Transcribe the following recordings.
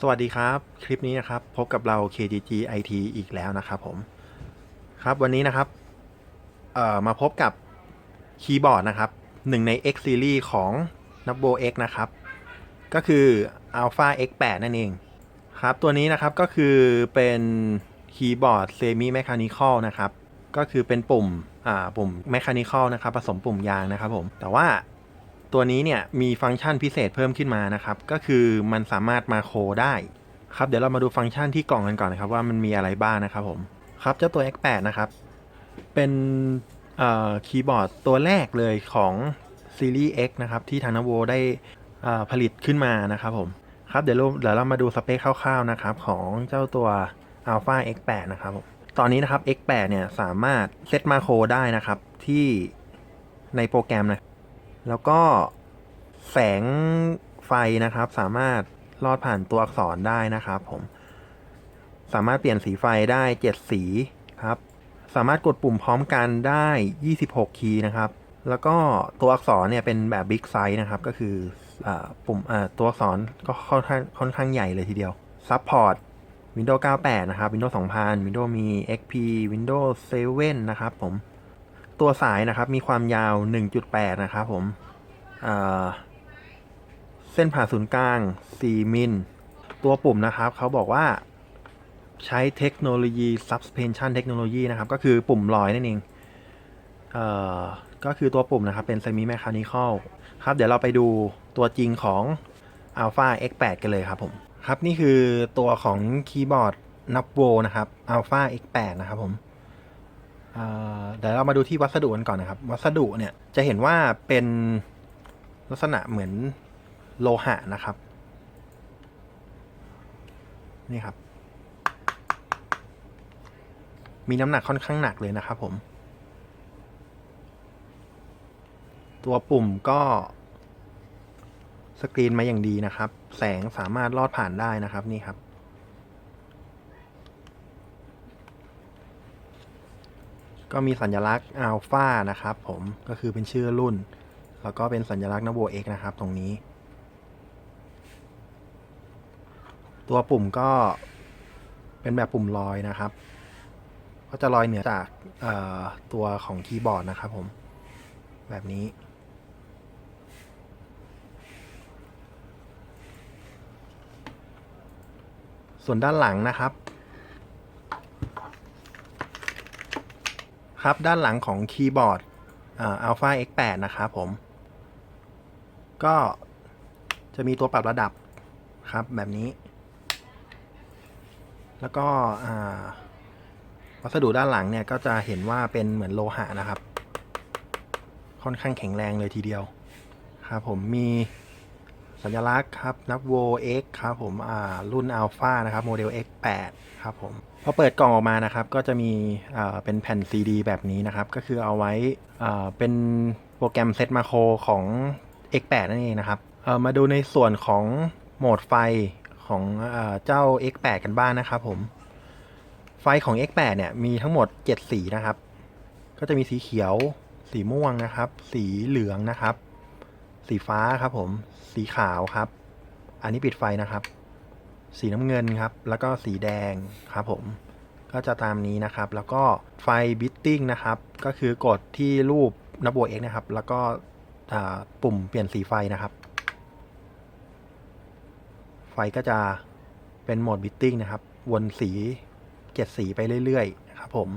สวัสดีครับ คลิปนี้นะครับ พบกับเรา KGG IT อีกแล้วนะครับผม ครับวันนี้นะครับเอ่อมาพบกับคีย์บอร์ดนะครับหนึ่งใน X Series ของ n u b o X นะครับ ก็คือ Alpha X8 นั่นเองครับ ตัวนี้นะครับก็คือเป็นคีย์บอร์ด Semi Mechanical นะครับ ก็คือเป็นปุ่ม อ่า ปุ่ม Mechanical นะครับ ผสมปุ่มยางนะครับผม แต่ว่า ตัวนี้เนี่ยมีฟังก์ชันพิเศษเพิ่มขึ้นมานะครับ ก็คือมันสามารถมาโคได้ครับเดี๋ยวเรามาดูฟังก์ชันที่กล่องกันก่อนนะครับว่ามันมีอะไรบ้างนะครับผมครับเจ้าตัว X8 นะครับ เป็นเอ่อคีย์บอร์ดตัวแรกเลยของซีรีส์ X นะครับที่ทางนโวได้อ่อผลิตขึ้นมานะครับผมครับเดี๋ยวเราเดี๋ยวเรามาดูสเปคคร่าวๆนะครับของเจ้าตัว Alpha X8 นะครับผมตอนนี้นะครับ X8 เนี่ยสามารถเซตมาโคได้นะครับที่ในโปรแกรมนะ แล้วก็แสงไฟนะครับ สามารถลอดผ่านตัวอักษรได้นะครับ ผม สามารถเปลี่ยนสีไฟได้ 7 สีครับ สามารถกดปุ่มพร้อมกันได้ 26 คีย์นะครับ แล้วก็ตัวอักษรเนี่ยเป็นแบบบิ๊กไซส์นะครับ ก็คืออปุ่มตัวอักษรก็ค่อนข้างค่อนข้างใหญ่เลยทีเดียวซัพพอร์ต Windows 98 นะครับ Windows 2000 Windows มี XP Windows 7 นะครับผม ตัวสายนะครับ มีความยาว 1.8 นะครับผมเเส้นผ่าศูนย์กลาง 4 มิล ตัวปุ่มนะครับ เขาบอกว่าใช้เทคโนโลยี suspension technology นะครับ ก็คือปุ่มลอยนั่นเองเอ่อก็คือตัวปุ่มนะครับ เป็น semi mechanical ครับ เดี๋ยวเราไปดูตัวจริงของ Alpha X8 กันเลยครับผม ครับ นี่คือตัวของคีย์บอร์ด n u b o นะครับ Alpha X8 นะครับผม เดี๋ยวเรามาดูที่วัสดุกันก่อนนะครับ วัสดุเนี่ยจะเห็นว่าเป็นลักษณะเหมือนโลหะนะครับ นี่ครับ มีน้ำหนักค่อนข้างหนักเลยนะครับผม ตัวปุ่มก็สกรีนมาอย่างดีนะครับ แสงสามารถลอดผ่านได้นะครับนี่ครับ ก็มีสัญลักษณ์อัลฟานะครับผมก็คือเป็นชื่อรุ่น แล้วก็เป็นสัญลักษณ์นโบเอ็กนะครับตรงนี้ ตัวปุ่มก็เป็นแบบปุ่มลอยนะครับ ก็จะลอยเหนือจากตัวของคีย์บอร์ดนะครับผม แบบนี้ส่วนด้านหลังนะครับ ครับ ด้านหลังของคีย์บอร์ดอ่า Alpha X8 นะครับผม ก็จะมีตัวปรับระดับครับแบบนี้ แล้วก็วัสดุด้านหลังเนี่ยก็จะเห็นว่าเป็นเหมือนโลหะนะครับ ค่อนข้างแข็งแรงเลยทีเดียว ครับผมมี สัญลักษณ์ครับนับโว X ครับผมอ่ารุ่น Alpha นะครับโมเดล X8 ครับผมพอเปิดกล่องออกมานะครับ ก็จะมีอ่าเป็นแผ่น CD แบบนี้นะครับ ก็คือเอาไว้อ่าเป็นโปรแกรมเซตมาโครของ X8 นั่นเองนะครับเอ่อมาดูในส่วนของโหมดไฟของอาเจ้า X8 กันบ้างนะครับผม ไฟของ X8 เนี่ยมีทั้งหมด 7 สีนะครับ ก็จะมีสีเขียว สีม่วงนะครับ สีเหลืองนะครับ สีฟ้าครับผม สีขาวครับ อันนี้ปิดไฟนะครับ สีน้ำเงินครับ แล้วก็สีแดงครับผม ก็จะตามนี้นะครับ แล้วก็ไฟบิตติ้งนะครับ ก็คือกดที่รูปนับโบเอ็กนะครับ แล้วก็ปุ่มเปลี่ยนสีไฟนะครับ ไฟก็จะเป็นโหมดบิตติ้งนะครับ วนสีเจ็ดสีไปเรื่อยๆนะครับผม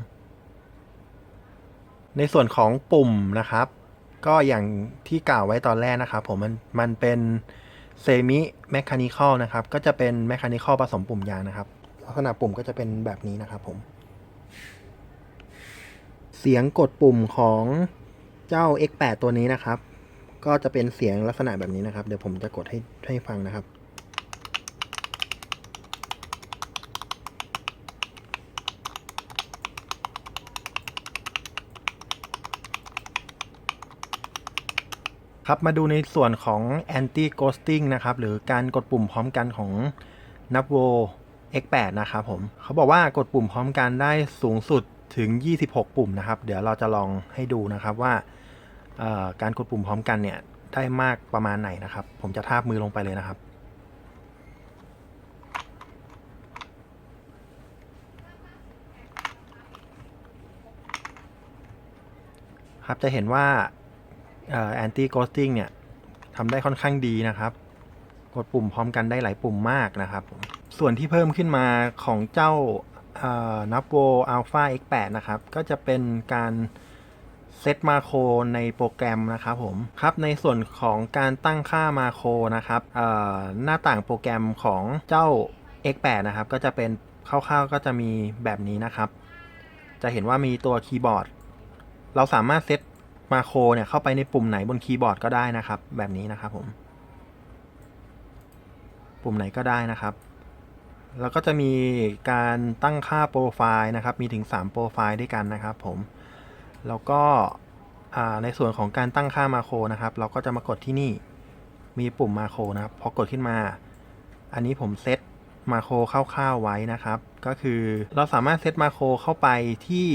ในส่วนของปุ่มนะครับ ก็อย่างที่กล่าวไว้ตอนแรกนะครับผมมันมันเป็นเซมิแมคานิคอลนะครับ ก็จะเป็นแมคานิคอลผสมปุ่มยางนะครับ ลักษณะปุ่มก็จะเป็นแบบนี้นะครับผม เสียงกดปุ่มของเจ้า X8 ตัวนี้นะครับ ก็จะเป็นเสียงลักษณะแบบนี้นะครับ เดี๋ยวผมจะกดให้ให้ฟังนะครับ ครับมาดูในส่วนของ anti ghosting นะครับ หรือการกดปุ่มพร้อมกันของนับโว X8 นะครับผมเขาบอกว่ากดปุ่มพร้อมกันได้สูงสุดถึง 26 ปุ่มนะครับ เดี๋ยวเราจะลองให้ดูนะครับว่าการกดปุ่มพร้อมกันเนี่ยได้มากประมาณไหนนะครับ ผมจะทาบมือลงไปเลยนะครับ ครับจะเห็นว่า เอ่อ anti ghosting เนี่ยทำได้ค่อนข้างดีนะครับ กดปุ่มพร้อมกันได้หลายปุ่มมากนะครับ ส่วนที่เพิ่มขึ้นมาของเจ้านับโว Alpha X8 นะครับ ก็จะเป็นการเซตมาโครในโปรแกรมนะครับผมครับในส่วนของการตั้งค่ามาโครนะครับหน้าต่างโปรแกรมของเจ้า X8 นะครับ ก็จะเป็นคร่าวๆก็จะมีแบบนี้นะครับ จะเห็นว่ามีตัวคีย์บอร์ด เราสามารถเซต มาโครเนี่ยเข้าไปในปุ่มไหนบนคีย์บอร์ดก็ได้นะครับ แบบนี้นะครับผม ปุ่มไหนก็ได้นะครับ แล้วก็จะมีการตั้งค่าโปรไฟล์นะครับ มีถึง 3 โปรไฟล์ด้วยกันนะครับ ผม แล้วก็ในส่วนของการตั้งค่ามาโครนะครับ เราก็จะมากดที่นี่ มีปุ่มมาโครนะครับ พอกดขึ้นมา อันนี้ผมเซตมาโครคร่าวๆไว้นะครับ ก็คือเราสามารถเซตมาโครเข้าไปที่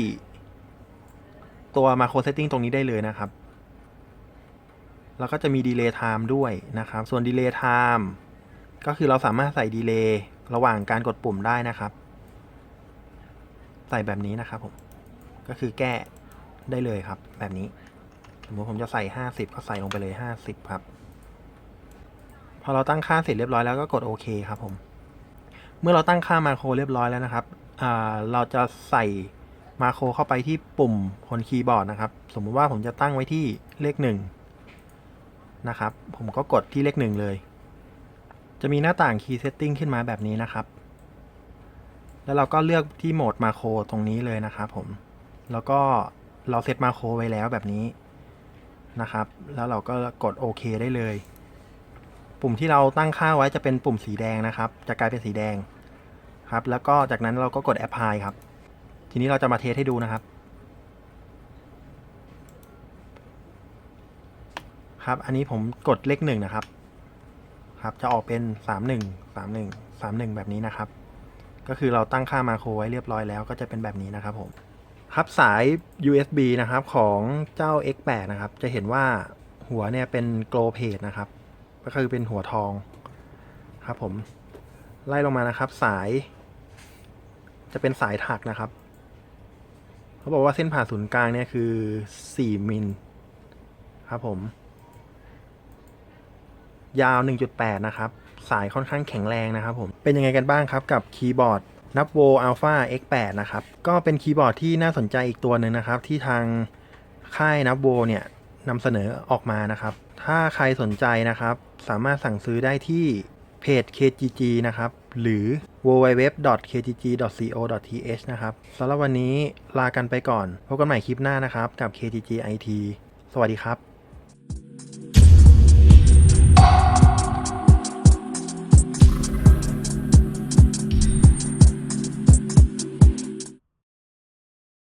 ตัวมาโครเซตติ้งตรงนี้ได้เลยนะครับ แล้วก็จะมีดีเลย์ไทม์ด้วยนะครับ ส่วนดีเลย์ไทม์ก็คือเราสามารถใส่ดีเลย์ระหว่างการกดปุ่มได้นะครับ ใส่แบบนี้นะครับผม ก็คือแก้ได้เลยครับ แบบนี้ สมมติผมจะใส่ 50 ก็ใส่ลงไปเลย 50 ครับ พอเราตั้งค่าเสร็จเรียบร้อยแล้วก็กดโอเคครับผม เมื่อเราตั้งค่ามาโครเรียบร้อยแล้วนะครับเราจะใส่ มาโครเข้าไปที่ปุ่มบนคีย์บอร์ดนะครับ สมมุติว่าผมจะตั้งไว้ที่เลขหนึ่งนะครับ ผมก็กดที่เลขหนึ่งเลย จะมีหน้าต่าง Key Setting ขึ้นมาแบบนี้นะครับ แล้วเราก็เลือกที่โหมดมาโครตรงนี้เลยนะครับผม แล้วก็เราเซตมาโครไว้แล้วแบบนี้นะครับ แล้วเราก็กดโอเคได้เลย ปุ่มที่เราตั้งค่าไว้จะเป็นปุ่มสีแดงนะครับ จะกลายเป็นสีแดงครับ แล้วก็จากนั้นเราก็กด apply ครับ ทีนี้เราจะมาเทสให้ดูนะครับ ครับ อันนี้ผมกดเลขหนึ่งนะครับ ครับ จะออกเป็นสามหนึ่งสามหนึ่งสามหนึ่งแบบนี้นะครับ ก็คือเราตั้งค่ามาโครไว้เรียบร้อยแล้วก็จะเป็นแบบนี้นะครับผมครับสาย USB นะครับของเจ้า X8 นะครับ จะเห็นว่าหัวเนี่ยเป็น glow plate นะครับ ก็คือเป็นหัวทองครับผม ไล่ลงมานะครับ สาย จะเป็นสายถักนะครับ เขาบอกว่าเส้นผ่าศูนย์กลางเนี่ยคือ 4 มิลครับผม ยาว 1.8 นะครับ สายค่อนข้างแข็งแรงนะครับผม เป็นยังไงกันบ้างครับกับคีย์บอร์ดนับโว Alpha X8 นะครับ ก็เป็นคีย์บอร์ดที่น่าสนใจอีกตัวหนึ่งนะครับ ที่ทางค่ายนับโวเนี่ยนำเสนอออกมานะครับ ถ้าใครสนใจนะครับ สามารถสั่งซื้อได้ที่เพจ KGG นะครับ หรือ www.ktg.co.th นะครับสำหรับวันนี้ลากันไปก่อน พบกันใหม่คลิปหน้านะครับกับ KTG IT สวัสดีครับ